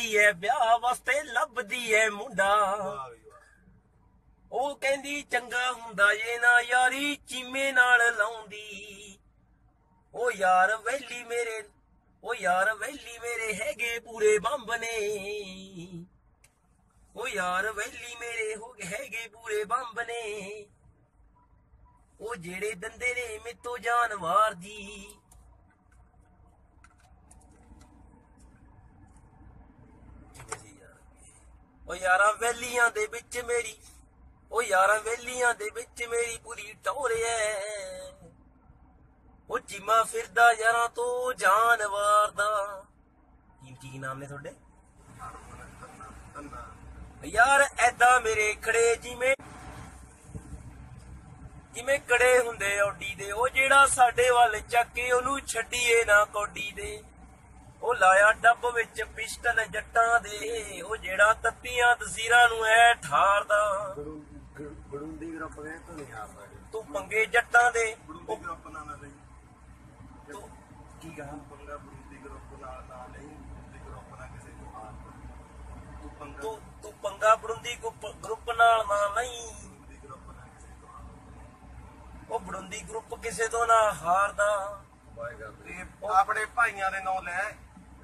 ਜਾਂਦੀ ਐ, ਵਿਆਹ ਵਾਸਤੇ ਲੱਭਦੀ ਐ ਮੁੰਡਾ। ਉਹ ਕਹਿੰਦੀ, ਚੰਗਾ ਹੁੰਦਾ ਜੇ ਨਾ ਯਾਰੀ ਚੀਮੇ ਨਾਲ ਲਾਉਂਦੀ। ਉਹ ਯਾਰ ਵੈਲੀ ਮੇਰੇ, ਉਹ ਯਾਰ ਵੈਲੀ ਮੇਰੇ ਹੈਗੇ ਪੂਰੇ ਬੰਬ ਨੇ। ਉਹ ਯਾਰ ਵੈਲੀ ਮੇਰੇ ਹੋ ਗਏ ਹੈਗੇ ਪੂਰੇ ਬੰਬ ਨੇ। ਉਹ ਜਿਹੜੇ ਦੰਦੇ ਨੇ ਮੇਤੋਂ ਜਾਨਵਾਰ ਦੀ। ਉਹ ਯਾਰਾਂ ਵੈਲੀਆਂ ਦੇ ਵਿੱਚ ਮੇਰੀ ਉਹ ਯਾਰਾਂ ਵੈਲੀਆਂ ਦੇ ਵਿੱਚ ਮੇਰੀ ਪੂਰੀ ਟੋਰਿਆ ਉਹ ਚੀਮਾ ਫਿਰਦਾ ਯਾਰਾਂ ਤੋਂ ਜਾਨਵਾਰ ਦਾ। ਕੀ ਕੀ ਨਾਮ ਨੇ ਤੁਹਾਡੇ? ਯਾਰ ਐਦਾਂ ਮੇਰੇ ਖੜੇ ਜਿਵੇਂ ਜਿਵੇਂ ਕੜੇ ਹੁੰਦੇ ਔਡੀ ਦੇ। ਉਹ ਜਿਹੜਾ ਸਾਡੇ ਵੱਲ ਚੱਕੇ ਉਹਨੂੰ ਛੱਡੀਏ ਨਾ ਕੌਡੀ ਦੇ। ਉਹ ਲਾਇਆ ਡੱਬ ਵਿੱਚ ਪਿਸਟਲ ਜੱਟਾਂ ਦੇ ਉਹ ਜਿਹੜਾ ਤੱਤੀਆਂ ਤਸੀਰਾਂ ਨੂੰ ਐ ਠਾਰਦਾ। ਬੜੂੰਦੀ ਗਰੁੱਪ ਗਏ ਤੋਂ ਨਹੀਂ ਆ ਸਕਦੇ। ਤੂੰ ਪੰਗੇ ਜੱਟਾਂ ਦੇ। ਬੜੂਦੀ ਗਰੁੱਪ ਨਾਲ ਨਾ ਲਈ ਤੂੰ ਕੀ ਕਹਾਂ ਪੰਗਾ ਬੜੂਦੀ ਗਰੁੱਪ ਨਾਲ ਨਾ ਲਈ ਬੜੂਦੀ ਗਰੁੱਪ ਨਾਲ ਕਿਸੇ ਨੂੰ ਹਾਰ ਤੂੰ ਪੰਗਾ ਤੂੰ ਤੂੰ ਪੰਗਾ ਬੜੁੰਦੀ ਗਰੁੱਪ ਨਾਲ ਨਾ ਹਾਰ ਉਹ ਬੜੁੰਦੀ ਗਰੁੱਪ ਕਿਸੇ ਤੋਂ ਨਾ ਹਾਰਦਾ। ਆਪਣੇ ਭਾਈਆਂ ਦੇ ਨਾਂ ਲੈ।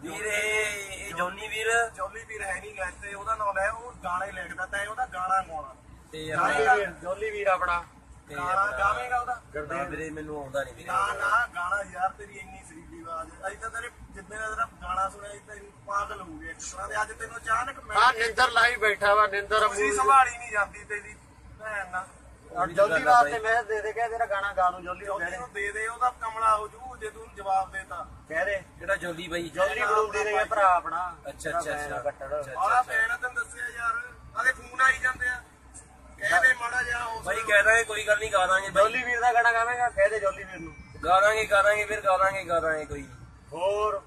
ਵੀਰੇ ਇਹ ਜੋਨੀ ਵੀਰ। ਜੋਲੀ ਵੀਰ ਹੈ ਨਹੀਂ ਗਏ ਤੇ ਉਹਦਾ ਨਾਂ ਲੈ ਉਹ ਗਾਣੇ ਲਿਖਦਾ ਤਾਂ ਉਹਦਾ ਗਾਣਾ ਗਾਉਣਾ। ਤੇ ਆਪਣਾ ਜੋਲੀ ਵੀਰ ਆਪਣਾ। ਤੇ ਗਾਣਾ ਗਾਵੇਂਗਾ ਉਹਦਾ। ਨਾ ਵੀਰੇ ਮੈਨੂੰ ਆਉਂਦਾ ਨਹੀਂ ਵੀਰੇ। ਨਾ ਨਾ ਗਾਣਾ ਯਾਰ ਤੇਰੀ ਇੰਨੀ ਸਰੀਲੀ ਆਵਾਜ਼। ਹੈ ਅਸੀਂ ਤਾਂ ਤੇਰੇ ਜਿੱਦਾਂ ਦਾ ਤੇਰਾ ਗਾਣਾ ਸੁਣਿਆ ਸੀ ਤੈਨੂੰ ਪਾਗਲ ਹੋ ਗਏ। ਇੱਕ ਤਰ੍ਹਾਂ ਦੇ ਅੱਜ ਤੈਨੂੰ ਅਚਾਨਕ ਮੈਂ ਹਾਂ ਨਿੰਦਰ ਲਾਈ ਬੈਠਾ ਵਾ ਨਿੰਦਰ ਤੁਸੀਂ ਸੰਭਾਲੀ ਨਹੀਂ ਜਾਂਦੀ ਤੇਰੀ ਭੈਣ ਨਾਲ। ਜੋਲੀ ਵਾਸਤੇ ਮੈਂ ਦੇ ਦੇ ਕੇ ਤੇਰਾ ਗਾਣਾ ਗਾ ਦੂੰ ਜੋਲੀ ਨੂੰ ਜੋਲੀ ਕਹਿ ਨੂੰ ਦੇ ਦੇ ਉਹਦਾ ਕਮਲਾ ਹੋ ਜੂ ਜੇ ਤੂੰ ਜਵਾਬ ਦੇਤਾ। ਕਹਿ ਦੇ ਕਿਹੜਾ ਜੋਲੀ ਬਾਈ ਜੋਲੀ ਬੜੂੰਦੀ ਦੇ ਭਰਾ ਆਪਣਾ ਅੱਛਾ, ਅੱਛਾ, ਅੱਛਾ। ਕੱਟੜ ਅੱਛਾ। ਆਲਾ ਭੈਣ ਆ ਤੈਨੂੰ ਦੱਸਿਆ ਯਾਰ ਆਦੇ ਫੋਨ ਆਈ ਜਾਂਦੇ ਆ। ਕਹਿ ਦੇ ਮਾੜਾ ਜਿਹਾ ਉਸ ਬਾਈ ਕਹਿ ਦਾਂਗੇ ਕੋਈ ਗੱਲ ਨਹੀਂ ਗਾ ਦਾਂਗੇ ਬਾਈ। ਜੋਲੀ ਵੀਰ ਦਾ ਗਾਣਾ ਗਾਵੇਂਗਾ ਕਹਿ ਦੇ ਜੋਲੀ ਵੀਰ ਨੂੰ। ਗਾ ਦਾਂਗੇ ਗਾ ਦਾਂਗੇ ਫਿਰ ਗਾ ਦਾਂਗੇ ਗਾ ਦਾਂਗੇ ਕੋਈ। ਹੋਰ?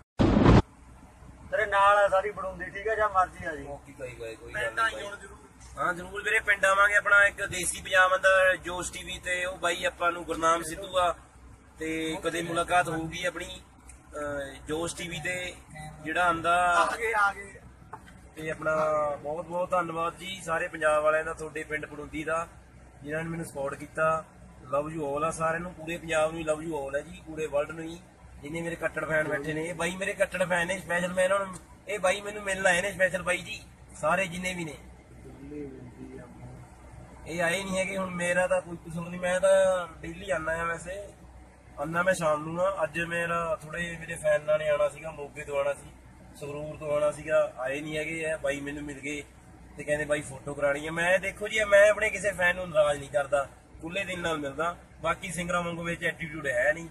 ਤੇਰੇ ਨਾਲ ਆ ਸਾਰੀ ਬੜੂੰਦੀ ਠੀਕ ਹੈ ਜਾਂ ਮਰਜ਼ੀ ਆ ਜੀ? ਮੌਕੀ ਕੋਈ ਕੋਈ ਕੋਈ ਗੱਲ ਪਿੰਡ ਨਹੀਂ ਆਈ। ਹੁਣ ਜ਼ਰੂਰ। ਹਾਂ ਜ਼ਰੂਰ ਵੀਰੇ ਪਿੰਡ ਆਵਾਂਗੇ ਆਪਣਾ ਇੱਕ ਦੇਸੀ ਪਜਾਮਾ ਦਾ ਜੋਸ਼ ਟੀਵੀ ਤੇ ਉਹ ਬਾਈ ਆਪਾਂ ਨੂੰ ਗੁਰਨਾਮ ਸਿੱਧੂ ਆ ਤੇ ਕਦੇ ਮੁਲਾਕਾਤ ਹੋਊਗੀ ਆਪਣੀ। ਜੋਸ਼ ਟੀਵੀ ਤੇ ਜਿਹੜਾ ਆਂਦਾ ਤੇ ਆਪਣਾ ਬਹੁਤ ਬਹੁਤ ਧੰਨਵਾਦ ਜੀ ਸਾਰੇ ਪੰਜਾਬ ਵਾਲਿਆਂ ਦਾ ਤੁਹਾਡੇ ਪਿੰਡ ਪੜੁੰਦੀ ਦਾ ਜਿਨ੍ਹਾਂ ਨੇ ਮੈਨੂੰ ਸਪੋਰਟ ਕੀਤਾ। ਲਵ ਯੂ ਆਲ ਆ ਸਾਰਿਆਂ ਨੂੰ ਪੂਰੇ ਪੰਜਾਬ ਨੂੰ ਲਵ ਯੂ ਆਲ ਹੈ ਜੀ ਪੂਰੇ ਵਰਲਡ ਨੂੰ ਹੀ। ਜਿੰਨੇ ਮੇਰੇ ਕੱਟੜ ਫੈਨ ਬੈਠੇ ਨੇ ਇਹ ਬਾਈ ਮੇਰੇ ਕੱਟੜ ਫੈਨ ਨੇ ਸਪੈਸ਼ਲ ਮੈਂ ਇਹਨਾਂ ਨੂੰ ਇਹ ਬਾਈ ਮੈਨੂੰ ਮਿਲਣ ਆਏ ਨੇ ਸਪੈਸ਼ਲ ਬਾਈ ਜੀ ਸਾਰੇ ਜਿੰਨੇ ਵੀ ਨੇ। ਇਹ ਆਏ ਨਹੀਂ ਹੈਗੇ ਹੁਣ ਮੇਰਾ ਤਾਂ ਕੋਈ ਕਸੂਰ ਨਹੀਂ ਮੈਂ ਤਾਂ ਡੇਲੀ ਆਨਾ ਆ ਵੈਸੇ। ਆਨਾ ਮੈਂ ਸ਼ਾਮ ਨੂੰ ਆ ਅੱਜ ਮੇਰਾ ਥੋੜੇ ਮੇਰੇ ਫੈਨਾਂ ਨੇ ਆਣਾ ਸੀਗਾ ਮੋਗੇ ਤੋਂ ਆਣਾ ਸੀ ਸੰਗਰੂਰ ਤੋਂ ਆਣਾ ਸੀਗਾ ਆਏ ਨਹੀਂ ਹੈਗੇ ਆ ਬਾਈ ਮੈਨੂੰ ਮਿਲ ਗਏ ਤੇ ਕਹਿੰਦੇ ਬਾਈ ਫੋਟੋ ਕਰਾਣੀ ਹੈ। ਮੈਂ ਦੇਖੋ ਜੀ ਮੈਂ ਆਪਣੇ ਕਿਸੇ ਫੈਨ ਨੂੰ ਨਾਰਾਜ਼ ਨਹੀਂ ਕਰਦਾ ਖੁੱਲੇ ਦਿਨ ਨਾਲ ਮਿਲਦਾ ਬਾਕੀ ਸਿੰਗਰਾਂ ਵਾਂਗੂ ਵਿੱਚ ਐਟੀਟਿਊਡ ਹੈ ਨਹੀਂ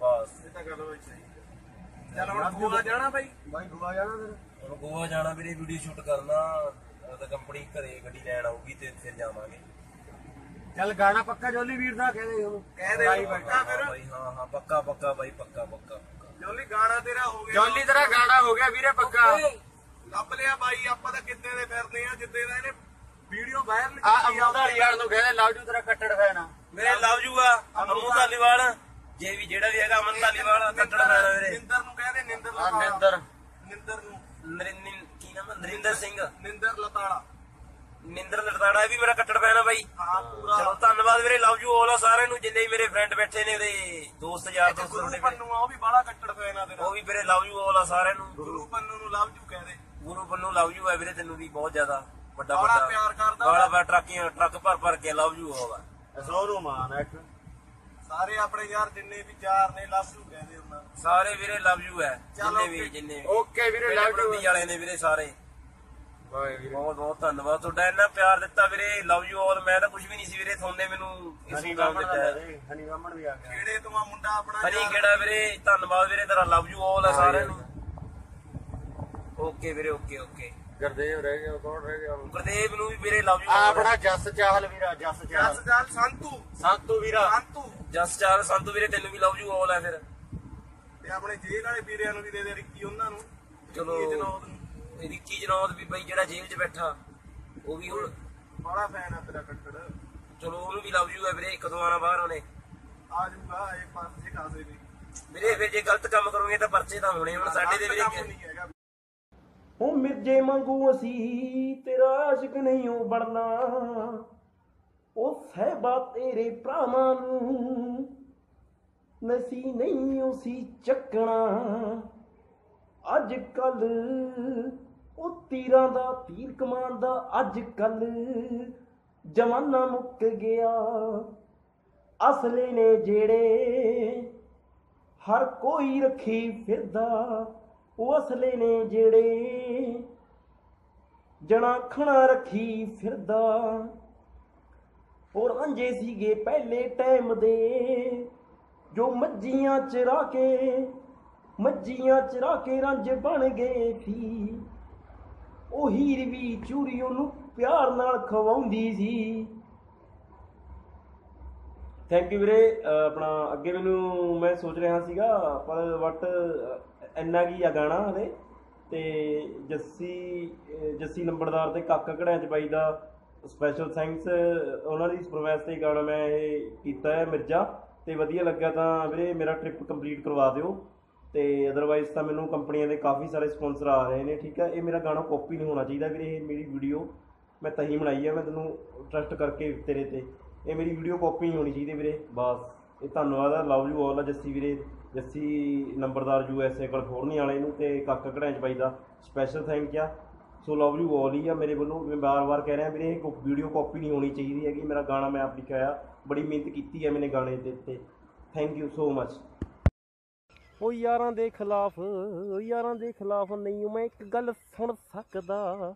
ਬਸ। ਇਹ ਤਾਂ ਗੱਲ ਹੋਈ ਸਹੀ ਚੱਲ ਹੁਣ ਗੋਆ ਜਾਣਾ ਬਾਈ? ਬਾਈ ਗੋਆ ਜਾਣਾ ਫਿਰ। ਹੁਣ ਗੋਆ ਜਾਣਾ ਵੀਰੇ ਵੀਡੀਓ ਸ਼ੂਟ ਕਰਨਾ ਤਾਂ ਕੰਪਨੀ ਘਰੇ ਗੱਡੀ ਲੈਣ ਆਊਗੀ ਤੇ ਫਿਰ ਜਾਵਾਂਗੇ। ਚੱਲ ਗਾਣਾ ਪੱਕਾ ਜੋਲੀ ਵੀਰ ਦਾ ਕਹਿ ਦੇ ਉਹਨੂੰ। ਕਹਿ ਦੇ। ਪੱਕਾ ਫਿਰ ਹਾਂ ਬਾਈ ਹਾਂ ਹਾਂ ਪੱਕਾ ਪੱਕਾ ਬਾਈ ਪੱਕਾ ਪੱਕਾ ਜੋਲੀ ਗਾਣਾ ਤੇਰਾ ਹੋ ਗਿਆ। ਜੋਲੀ ਤੇਰਾ ਗਾਣਾ ਹੋ ਗਿਆ ਵੀਰੇ ਪੱਕਾ। ਲੱਭ ਲਿਆ ਬਾਈ ਆਪਾਂ ਤਾਂ ਕਿੱਦੇ ਦੇ ਫਿਰਦੇ ਆ ਜਿੱਦੇ ਦਾ ਇਹਨੇ ਵੀਡੀਓ ਵਾਇਰਲ ਆ ਅਮੂ ਧਾਲੀਵਾਲ ਨੂੰ ਕਹਿੰਦੇ ਲਵ ਜੂ ਤੇਰਾ ਕੱਟੜ ਫੈਨ ਆ। ਮੇਰੇ ਲਵ ਯੂ ਆ ਅਮੂ ਧਾਲੀਵਾਲ ਜੇ ਵੀ ਜਿਹੜਾ ਵੀ ਹੈਗਾ ਅਮਨ ਧਾਲੀਵਾਲ ਕੱਟੜ ਫੈਨ ਮੇਰੇ ਨਿੰਦਰ ਨੂੰ ਕਹਿੰਦੇ ਨਿੰਦਰ ਆ ਲਤਾੜਾ ਨਿੰਦਰ। ਨਿੰਦਰ ਨੂੰ। ਨਰਿੰਦਰ ਕੀ ਨਾਮ ਨਰਿੰਦਰ ਸਿੰਘ। ਨਿੰਦਰ ਲਤਾੜਾ ਨਿੰਦਰ ਲੜਦਾੜਾ ਇਹ ਵੀ ਮੇਰਾ ਕੱਟੜ ਫੈਨ ਆ ਬਾਈ। ਹਾਂ ਪੂਰਾ। ਚਲੋ ਧੰਨਵਾਦ ਵੀਰੇ ਲਵ ਯੂ ਆਲ ਆ ਸਾਰਿਆਂ ਨੂੰ ਜਿੰਨੇ ਵੀ ਮੇਰੇ ਫਰੈਂਡ ਬੈਠੇ ਨੇ ਉਹਦੇ ਦੋਸਤ ਯਾਰ ਦੋਸਤ ਗੁਰੂ ਤੁਹਾਡੇ ਪੰਨੂ ਆ ਉਹ ਵੀ ਬਾਹਲਾ ਕੱਟੜ ਫੈਨ ਆ ਤੇਰਾ। ਉਹ ਵੀ ਵੀਰੇ ਲਵ ਯੂ ਆਲ ਆ ਸਾਰਿਆਂ ਨੂੰ। ਗੁਰੂ ਪੰਨੂ ਨੂੰ ਲਵ ਜੂ ਕਹਦੇ ਗੁਰੂ ਬੰਨੂ ਲਵ ਯੂ ਆ ਵੀਰੇ ਤੈਨੂੰ ਵੀ ਬਹੁਤ ਜ਼ਿਆਦਾ ਵੱਡਾ ਬੜਾ ਵੱਡਾ। ਪਿਆਰ ਕਰਦਾ ਬੜਾ ਬੜਾ ਟਰੱਕੀਆਂ ਟਰੱਕ ਭਰ ਭਰ ਕੇ ਲਵ ਯੂ ਹੋਗਾ ਸੋਨੂੰ ਮਾਨ ਇੱਕ ਸਾਰੇ ਆਪਣੇ ਯਾਰ ਜਿੰਨੇ ਵੀ ਯਾਰ ਨੇ ਲਵ ਜੂ ਕਹਦੇ ਉਹਨਾਂ। ਸਾਰੇ ਵੀਰੇ ਲਵ ਯੂ ਹੈ ਜਿੰਨੇ ਵੀ। ਜਿੰਨੇ ਵੀ। ਓਕੇ ਵੀਰੇ ਲਵ ਜੂ ਵਾਲੇ ਨੇ ਵੀਰੇ ਸਾਰੇ। ਬਹੁਤ ਬਹੁਤ ਧੰਨਵਾਦ। ਤੁਹਾਡਾ ਇੰਨਾ ਪਿਆਰ ਦਿੱਤਾ ਵੀਰੇ। ਲਵ ਯੂ ਆਲ ਮੈਂ ਤਾਂ ਕੁਝ ਵੀ ਨਹੀਂ ਸੀ ਵੀਰੇ। ਤੁਹਾਨੇ ਮੈਨੂੰ ਇਸ ਨਾਮ ਬਾਮਣ ਦਿੱਤਾ। ਹੈ। ਹਨੀ ਬਾਮਣ ਵੀ ਆ ਗਿਆ। ਕਿਹੜੇ ਤੋਂ ਆ ਮੁੰਡਾ ਆਪਣਾ ਹਨੀ? ਕਿਹੜਾ ਵੀਰੇ? ਧੰਨਵਾਦ ਵੀਰੇ। ਤੇਰਾ ਲਵ ਯੂ ਆਲ ਹੈ ਸਾਰਿਆਂ ਨੂੰ। ਓਕੇ ਵੀਰੇ ਓਕੇ ਓਕੇ। ਗੁਰਦੇਵ ਰਹਿ ਗਿਆ ਕੌਣ ਰਹਿ ਗਿਆ? ਗੁਰਦੇਵ ਨੂੰ ਵੀ ਵੀਰੇ ਲਵ ਯੂ ਆ। ਆਪਣਾ ਜਸ ਚਾਹਲ ਵੀਰਾ ਜਸ ਜਸ ਚਾਹਲ ਸੰਤੂ। ਸੰਤੂ ਵੀਰਾ। ਸੰਤੂ। ਜਸ ਚਾਰ ਸੰਤੂ ਵੀਰੇ ਤੈਨੂੰ ਵੀ ਲਵ ਯੂ ਆਲ ਹੈ ਫਿਰ। ਤੇ ਆਪਣੇ ਜੇਲ੍ਹ ਵਾਲੇ ਵੀਰਿਆਂ ਨੂੰ ਵੀ ਦੇ ਦੇ ਰਿੱਕੀ ਉਹਨਾਂ ਨੂੰ। ਚਲੋ। ਰਿੱਕੀ ਜਨੌਦ ਵੀ ਬਈ ਜਿਹੜਾ ਜੇਲ੍ਹ 'ਚ ਬੈਠਾ ਉਹ ਵੀ ਹੁਣ ਬੜਾ ਫੈਨ ਆ ਤੇਰਾ ਕੱਟੜ ਚਲੋ ਉਹਨੂੰ ਵੀ ਲਵ ਯੂ ਹੈ ਵੀਰੇ ਕਦੋਂ ਆਣਾ ਬਾਹਰ ਉਹਨੇ। ਆ ਜਾਊਗਾ ਇਹ ਪਾਸੇ ਖਾਸੇ ਵੀ ਵੀਰੇ ਫਿਰ ਜੇ ਗਲਤ ਕੰਮ ਕਰੋਗੇ ਤਾਂ ਪਰਚੇ ਤਾਂ ਹੋਣੇ ਹੁਣ ਸਾਡੇ ਦੇ ਵੀਰੇ ਉਹ ਮਿਰਜੇ ਮੰਗੂ ਅਸੀਂ ਤੇਰਾ ਆਸ਼ਿਕ ਨਹੀਂ ਉਹ ਬਣਨਾ। ਉਹ ਸਹਿਬਾ ਤੇਰੇ ਭਰਾਵਾਂ ਨੂੰ ਨਸੀ ਨਹੀਂ ਉਸੀ ਚੱਕਣਾ। ਅੱਜ ਕੱਲ ਉਹ ਤੀਰਾਂ ਦਾ ਤੀਰ ਕਮਾਨ ਦਾ ਅੱਜ ਕੱਲ ਜਮਾਨਾ ਮੁੱਕ ਗਿਆ। ਅਸਲੇ ਨੇ ਜਿਹੜੇ ਹਰ ਕੋਈ ਰੱਖੀ ਫਿਰਦਾ, ਉਹ ਅਸਲੇ ਨੇ ਜਿਹੜੇ ਜਣਾ ਖਣਾ ਰੱਖੀ ਫਿਰਦਾ। ਉਹ ਰਾਂਝੇ ਸੀਗੇ ਪਹਿਲੇ ਟਾਈਮ ਦੇ, ਜੋ ਮੱਜੀਆਂ ਚਰਾ ਕੇ ਮੱਜੀਆਂ ਚਰਾ ਕੇ ਰੰਜ ਬਣ ਗਏ ਸੀ। ਉਹ ਹੀਰ ਵੀ ਚੂਰੀ ਉਹਨੂੰ ਪਿਆਰ ਨਾਲ ਖਵਾਉਂਦੀ ਸੀ। ਥੈਂਕ ਯੂ ਵੀਰੇ ਆਪਣਾ ਅੱਗੇ ਮੈਨੂੰ ਮੈਂ ਸੋਚ ਰਿਹਾ ਸੀਗਾ, ਪਰ ਬਟ ਇੰਨਾ ਕੀ ਆ ਗਾਣਾ ਹਲੇ? ਤੇ ਜੱਸੀ ਜੱਸੀ ਨੰਬਰਦਾਰ ਤੇ ਕਾਕਾ ਘੜਿਆਂ ਚ ਬਾਈ ਦਾ ਸਪੈਸ਼ਲ ਥੈਂਕਸ ਉਹਨਾਂ ਦੀ ਫਰਮਾਇਸ਼ ਤੇ ਗਾਣਾ ਮੈਂ ਇਹ ਕੀਤਾ ਹੈ ਮਿਰਜ਼ਾ। ਤੇ ਵਧੀਆ ਲੱਗਾ ਤਾਂ ਵੀਰੇ ਮੇਰਾ ਟ੍ਰਿਪ ਕੰਪਲੀਟ ਕਰਵਾ ਦਿਓ। ਤੇ ਅਦਰਵਾਈਜ਼ ਤਾਂ ਮੈਨੂੰ ਕੰਪਨੀਆਂ ਦੇ ਕਾਫੀ ਸਾਰੇ ਸਪਾਂਸਰ ਆ ਰਹੇ ਨੇ, ਠੀਕ ਹੈ? ਇਹ ਮੇਰਾ ਗਾਣਾ ਕਾਪੀ ਨਹੀਂ ਹੋਣਾ ਚਾਹੀਦਾ ਵੀਰੇ, ਇਹ ਮੇਰੀ ਵੀਡੀਓ ਮੈਂ ਤਹੀਂ ਬਣਾਈ ਹੈ ਮੈਂ ਤੈਨੂੰ ਟਰਸਟ ਕਰਕੇ ਤੇਰੇ ਤੇ। ਇਹ ਮੇਰੀ ਵੀਡੀਓ ਕਾਪੀ ਨਹੀਂ ਹੋਣੀ ਚਾਹੀਦੀ ਵੀਰੇ, ਬਸ। ਇਹ ਧੰਨਵਾਦ ਆ ਲਵ ਯੂ ਆਲ ਆ, ਜੱਸੀ ਵੀਰੇ। ਜੱਸੀ ਨੰਬਰਦਾਰ ਯੂ ਐਸ ਏ ਕੈਲੀਫੋਰਨੀਆ ਵਾਲੇ ਨੂੰ ਤੇ ਕਾਕਾ ਘੜਿਆਂ ਚ ਬਾਈ ਦਾ ਸਪੈਸ਼ਲ ਥੈਂਕ ਆ। ਸੋ ਲਵ ਯੂ ਆਲ ਹੀ ਆ ਮੇਰੇ ਵੱਲੋਂ। ਮੈਂ ਬਾਰ-ਬਾਰ ਕਹਿ ਰਿਹਾ ਵੀਰੇ, ਇਹ ਵੀਡੀਓ ਕਾਪੀ ਨਹੀਂ ਹੋਣੀ ਚਾਹੀਦੀ ਹੈਗੀ। ਮੇਰਾ ਗਾਣਾ ਮੈਂ ਆਪ ਲਿਖਿਆ ਆ ਬੜੀ ਮਿਹਨਤ ਕੀਤੀ ਹੈ ਮੈਨੇ ਗਾਣੇ ਦੇ ਉੱਤੇ। ਥੈਂਕ ਯੂ ਸੋ ਮਚ ਉਹ ਯਾਰਾਂ ਦੇ ਖਿਲਾਫ, ਯਾਰਾਂ ਦੇ ਖਿਲਾਫ ਨਹੀਂ ਮੈਂ ਇੱਕ ਗੱਲ ਸੁਣ ਸਕਦਾ।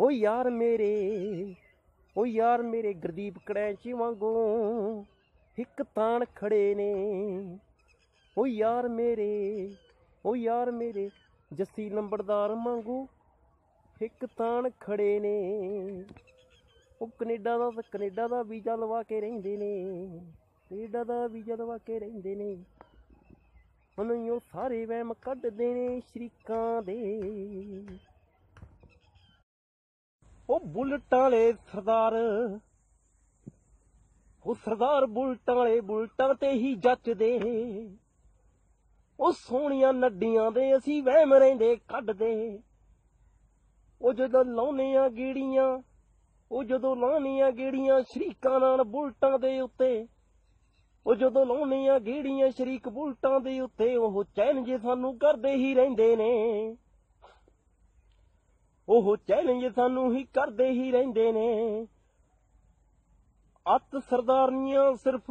ਉਹ ਯਾਰ ਮੇਰੇ, ਉਹ ਯਾਰ ਮੇਰੇ ਗੁਰਦੀਪ ਕੜੈਂਚੀ ਵਾਂਗੂ ਇੱਕ ਤਾਣ ਖੜੇ ਨੇ। ਉਹ ਯਾਰ ਮੇਰੇ, ਉਹ ਯਾਰ ਮੇਰੇ ਜੱਸੀ ਲੰਬੜਦਾਰ ਵਾਂਗੂ ਇੱਕ ਤਾਣ ਖੜੇ ਨੇ। ਉਹ ਕੈਨੇਡਾ ਦਾ ਤਾਂ ਕੈਨੇਡਾ ਦਾ ਵੀਜ਼ਾ ਲਵਾ ਕੇ ਰਹਿੰਦੇ ਨੇ। ਕੈਨੇਡਾ ਦਾ ਵੀਜ਼ਾ ਲਵਾ ਕੇ ਰਹਿੰਦੇ ਨੇ। ਹੁਣ ਉਹ ਸਾਰੇ ਵਹਿਮ ਕੱਢ ਦੇਣੇ ਸ਼ਰੀਕਾਂ ਦੇ। ਉਹ ਬੁਲਟਾਂ ਵਾਲੇ ਸਰਦਾਰ, ਉਹ ਸਰਦਾਰ ਬੁਲਟਾਂ ਵਾਲੇ ਬੁਲਟਾਂ ਤੇ ਹੀ ਜੱਚਦੇ ਉਹ ਸੋਹਣੀਆਂ ਨੱਡੀਆਂ ਦੇ ਅਸੀਂ ਵਹਿਮ ਰਹਿੰਦੇ ਕੱਢਦੇ। ਉਹ ਜਦੋਂ ਲਾਉਨੇ ਆ ਗੀੜੀਆਂ, ਉਹ ਜਦੋਂ ਲਾਉਣੀਆਂ ਗੀੜੀਆਂ ਸ਼ਰੀਕਾਂ ਨਾਲ ਬੁਲਟਾਂ ਦੇ ਉੱਤੇ ਉਹ ਜਦੋਂ ਲਾਉਨੇ ਆ ਗੀੜੀਆਂ ਸ਼ਰੀਕ ਬੁਲਟਾਂ ਦੇ ਉੱਤੇ, ਉਹ ਚੈਲੰਜ ਸਾਨੂੰ ਕਰਦੇ ਹੀ ਰਹਿੰਦੇ ਨੇ। ਉਹ ਚੈਲੰਜ ਸਾਨੂੰ ਹੀ ਕਰਦੇ ਹੀ ਰਹਿੰਦੇ ਨੇ। ਅੱਤ ਸਰਦਾਰਨੀਆਂ ਸਿਰਫ,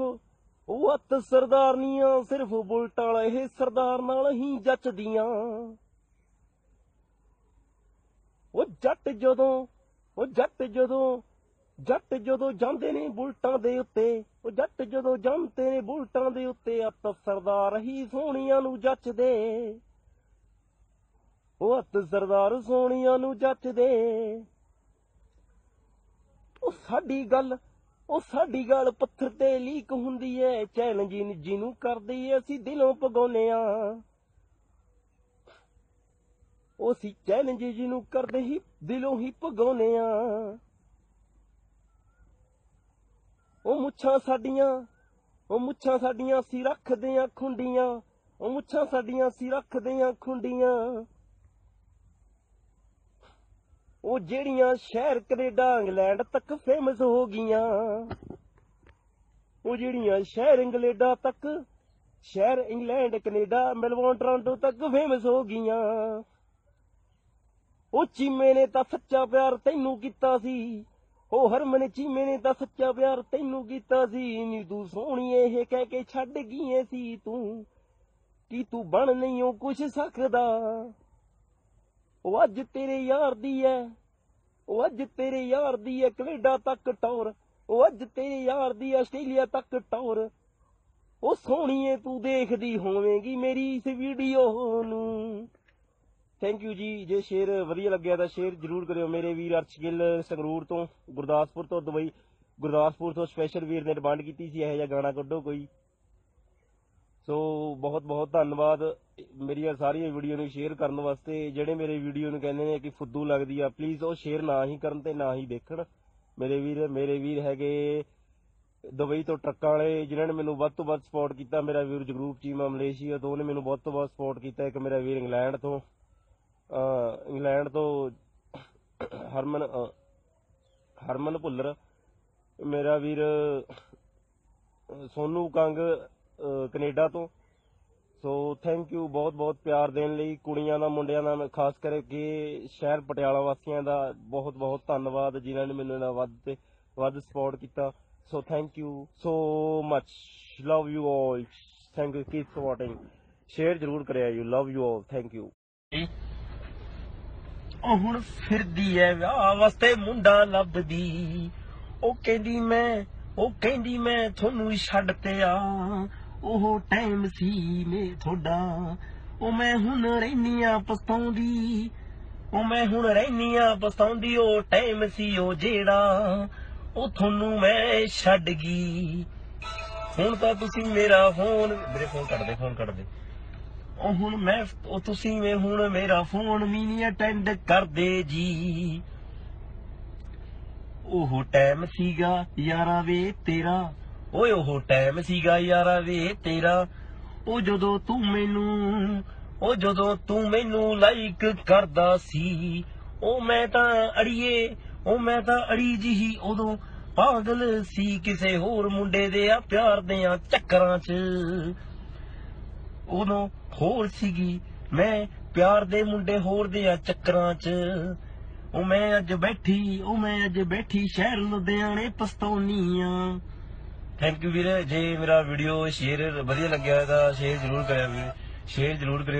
ਉਹ ਅੱਤ ਸਰਦਾਰਨੀਆਂ ਸਿਰਫ ਬੁਲਟਾਂ ਵਾਲੇ ਸਰਦਾਰ ਨਾਲ ਹੀ ਜੱਚਦੀਆਂ। ਉਹ ਜੱਟ ਜਦੋਂ, ਉਹ ਜੱਟ ਜਦੋਂ ਜੱਟ ਜਦੋਂ ਜਾਂਦੇ ਨੇ ਬੁਲਟਾਂ ਦੇ ਉੱਤੇ, ਉਹ ਜੱਟ ਜਦੋਂ ਜਾਂਦੇ ਨੇ ਬੁਲਟਾਂ ਦੇ ਉੱਤੇ, ਅੱਤ ਸਰਦਾਰ ਹੀ ਸੋਹਣੀਆਂ ਨੂੰ ਜੱਚਦੇ। ਉਹ ਅੱਤ ਸਰਦਾਰ ਸੋਹਣੀਆਂ ਨੂੰ ਜੱਚਦੇ। ਉਹ ਸਾਡੀ ਗੱਲ, ਉਹ ਸਾਡੀ ਗੱਲ ਪੱਥਰ ਤੇ ਲੀਕ ਹੁੰਦੀ ਏ ਚੈਲੰਜ ਜਿਹਨੂੰ ਕਰਦੇ ਏ, ਅਸੀਂ ਦਿਲੋਂ ਪਗਾਉਨੇ ਆ। ਉਹ ਸੀ ਚੈਲੰਜ ਜਿਹਨੂੰ ਕਰਦੇ ਹੀ, ਦਿਲੋਂ ਹੀ ਪਗਾਉਨੇ ਆ। ਉਹ ਮੁੱਛਾਂ ਸਾਡੀਆਂ, ਉਹ ਮੁੱਛਾਂ ਸਾਡੀਆਂ ਸੀ ਰੱਖਦੇ ਆ ਖੁੰਡੀਆਂ, ਉਹ ਮੁੱਛਾਂ ਸਾਡੀਆਂ ਸੀ ਰੱਖਦੇ ਆ ਖੁੰਡੀਆਂ। ਉਹ ਜਿਹੜੀਆਂ ਸ਼ਹਿਰ ਕੈਨੇਡਾ, ਇੰਗਲੈਂਡ ਤੱਕ ਫੇਮਸ ਹੋ ਗਈਆਂ, ਉਹ ਜਿਹੜੀਆਂ ਸ਼ਹਿਰ ਇੰਗਲੈਂਡਾ ਤੱਕ, ਸ਼ਹਿਰ ਇੰਗਲੈਂਡ, ਕੈਨੇਡਾ, ਮੈਲਬੌਰਨ, ਟੋਰਾਂਟੋ ਤੱਕ ਫੇਮਸ ਹੋ ਗਈਆਂ। ਉਹ ਚੀਮੇ ਨੇ ਤਾਂ ਸੱਚਾ ਪਿਆਰ ਤੈਨੂੰ ਕੀਤਾ ਸੀ। ਉਹ ਹਰਮਨ ਚੀਮੇ ਨੇ ਤਾਂ ਸੱਚਾ ਪਿਆਰ ਤੈਨੂੰ ਕੀਤਾ ਸੀ ਨੀ ਤੂੰ ਸੋਹਣੀ ਇਹ ਕਹਿ ਕੇ ਛੱਡ ਗਈਏ ਸੀ ਤੂੰ। ਕੀ ਤੂੰ ਬਣ ਨਹੀਂ ਉਹ ਕੁਛ ਸਕਦਾ? ਉਹ ਅੱਜ ਤੇਰੇ ਯਾਰ ਦੀ ਐ ਉਹ ਅੱਜ ਤੇਰੇ ਯਾਰ ਦੀ ਐ, ਕੈਨੇਡਾ ਤੱਕ ਟੌਰ। ਉਹ ਅੱਜ ਤੇਰੇ ਯਾਰ ਦੀ ਆਸਟ੍ਰੇਲੀਆ ਤੱਕ ਟੌਰ। ਉਹ ਸੋਹਣੀਏ ਤੂੰ ਦੇਖਦੀ ਹੋਵੇਂਗੀ ਮੇਰੀ ਇਸ ਵੀਡੀਓ ਨੂੰ। ਥੈਂਕ ਯੂ ਜੀ। ਜੇ ਸ਼ੇਰ ਵਧੀਆ ਲੱਗਿਆ ਤਾਂ ਸ਼ੇਅਰ ਜਰੂਰ ਕਰਿਓ। ਮੇਰੇ ਵੀਰ ਅਰਸ਼ ਗਿੱਲ ਸੰਗਰੂਰ ਤੋਂ, ਗੁਰਦਾਸਪੁਰ ਤੋਂ, ਦੁਬਈ। ਗੁਰਦਾਸਪੁਰ ਤੋਂ ਸਪੈਸ਼ਲ ਵੀਰ ਨੇ ਡਿਮਾਂਡ ਕੀਤੀ ਸੀ, ਇਹੋ ਜਿਹਾ ਗਾਣਾ ਕੱਢੋ ਕੋਈ। ਸੋ ਬਹੁਤ ਬਹੁਤ ਧੰਨਵਾਦ ਮੇਰੀਆਂ ਸਾਰੀਆਂ ਵੀਡੀਓ ਨੂੰ ਸ਼ੇਅਰ ਕਰਨ ਵਾਸਤੇ। ਜਿਹੜੇ ਮੇਰੇ ਵੀਡੀਓ ਨੂੰ ਕਹਿੰਦੇ ਨੇ ਕਿ ਫੁੱਦੂ ਲੱਗਦੀ ਆ ਪਲੀਜ਼ ਉਹ ਸ਼ੇਅਰ ਨਾ ਹੀ ਕਰਨ ਤੇ ਨਾ ਹੀ ਦੇਖਣ। ਮੇਰੇ ਵੀਰ ਮੇਰੇ ਵੀਰ ਹੈਗੇ ਦੁਬਈ ਤੋਂ ਟਰੱਕਾਂ ਵਾਲੇ, ਜਿਨ੍ਹਾਂ ਨੇ ਮੈਨੂੰ ਵੱਧ ਤੋਂ ਵੱਧ ਸਪੋਰਟ ਕੀਤਾ। ਮੇਰਾ ਵੀਰ ਜਗਰੂਪ ਚੀਮਾ ਮਲੇਸ਼ੀਆ ਤੋਂ, ਉਹਨੇ ਮੈਨੂੰ ਬਹੁਤ ਤੋਂ ਵੱਧ ਸਪੋਰਟ ਕੀਤਾ। ਇੱਕ ਮੇਰਾ ਵੀਰ ਇੰਗਲੈਂਡ ਤੋਂ। ਇੰਗਲੈਂਡ ਤੋਂ ਹਰਮਨ ਹਰਮਨ ਭੁੱਲਰ, ਮੇਰਾ ਵੀਰ, ਅਹ, ਸੋਨੂ ਕੰਗ ਕੈਨੇਡਾ ਤੋਂ। ਸੋ ਥੈਂਕ ਯੂ ਬਹੁਤ ਬਹੁਤ ਪਿਆਰ ਦੇਣ ਲਈ, ਕੁੜੀਆਂ ਦਾ, ਮੁੰਡਿਆਂ ਦਾ ਖਾਸ ਕਰਕੇ ਸ਼ਹਿਰ ਪਟਿਆਲਾ ਵਾਸੀਆਂ ਦਾ ਬਹੁਤ ਬਹੁਤ ਧੰਨਵਾਦ, ਜਿਨ੍ਹਾਂ ਨੇ ਮੈਨੂੰ ਇਹਨਾਂ ਵੱਧ ਤੇ ਵੱਧ ਸਪੋਰਟ ਕੀਤਾ। So thank you so much love you all thank you keep supporting share ਜ਼ਰੂਰ ਕਰਿਆ you love you all thank you ਉਹ ਹੁਣ ਫਿਰਦੀ ਐ, ਵਿਆਹ ਵਾਸਤੇ ਮੁੰਡਾ ਲੱਭਦੀ। ਉਹ ਕਹਿੰਦੀ ਮੈਂ, ਉਹ ਕਹਿੰਦੀ ਮੈਂ ਤੁਹਾਨੂੰ ਛੱਡ ਤੇ ਆ ਉਹ ਟਾਈਮ ਸੀ ਮੇ ਤੁਹਾਡਾ। ਉਹ ਮੈਂ ਹੁਣ ਰਹਿਨੀ ਆ ਪਛਤਾਉਂਦੀ। ਉਹ ਮੈਂ ਹੁਣ ਰਹਿਨੀ ਆ ਪਸਤਾਉਂਦੀ ਉਹ ਟਾਈਮ ਸੀ ਉਹ ਜਿਹੜਾ। ਉਹ ਤੁਹਾਨੂੰ ਮੈਂ ਛੱਡ ਗਈ। ਹੁਣ ਤਾਂ ਤੁਸੀਂ ਮੇਰਾ ਫੋਨ ਮੇਰੇ ਫੋਨ ਕੱਟ ਦੇ ਫੋਨ ਕੱਟ ਦੇ। ਉਹ ਹੁਣ ਮੈਂ, ਉਹ ਤੁਸੀਂ ਵੇ ਹੁਣ ਮੇਰਾ ਫੋਨ ਵੀ ਨਹੀਂ ਅਟੈਂਡ ਕਰਦੇ ਜੀ। ਉਹ ਟਾਈਮ ਸੀਗਾ ਯਾਰਾ ਵੇ ਤੇਰਾ। ਓਏ ਉਹ ਟਾਈਮ ਸੀਗਾ ਯਾਰਾ ਵੇ ਤੇਰਾ। ਉਹ ਜਦੋਂ ਤੂੰ ਮੈਨੂੰ, ਉਹ ਜਦੋਂ ਤੂੰ ਮੈਨੂੰ ਲਾਈਕ ਕਰਦਾ ਸੀ, ਉਹ ਮੈਂ ਤਾਂ ਅੜੀਏ, ਉਹ ਮੈਂ ਤਾਂ ਅੜੀ ਜਿਹੀ ਉਦੋਂ ਪਾਗਲ ਸੀ ਕਿਸੇ ਹੋਰ ਮੁੰਡੇ ਦੇ ਆ ਪਿਆਰ ਦੇ ਆ ਚੱਕਰਾਂ 'ਚ। ਉਦੋਂ ਹੋਰ ਸੀਗੀ। ਮੈਂ ਪਿਆਰ ਦੇ ਮੁੰਡੇ ਹੋਰ ਦੇ ਆ ਚੱਕਰਾਂ 'ਚ। ਉਹ ਮੈਂ ਅੱਜ ਬੈਠੀ, ਉਹ ਮੈਂ ਅੱਜ ਬੈਠੀ ਸ਼ਹਿਰ ਲੁਧਿਆਣੇ ਪਛਤਾਉਣੀ ਥੈਂਕ ਯੂ ਵੀਰੇ, ਜੇ ਮੇਰਾ ਵੀਡੀਓ ਸ਼ੇਅਰ ਵਧੀਆ ਲੱਗਿਆ ਤਾਂ ਸ਼ੇਅਰ ਜ਼ਰੂਰ ਕਰਿਆ ਵੀਰੇ। ਸ਼ੇਅਰ ਜ਼ਰੂਰ ਕਰਿਓ।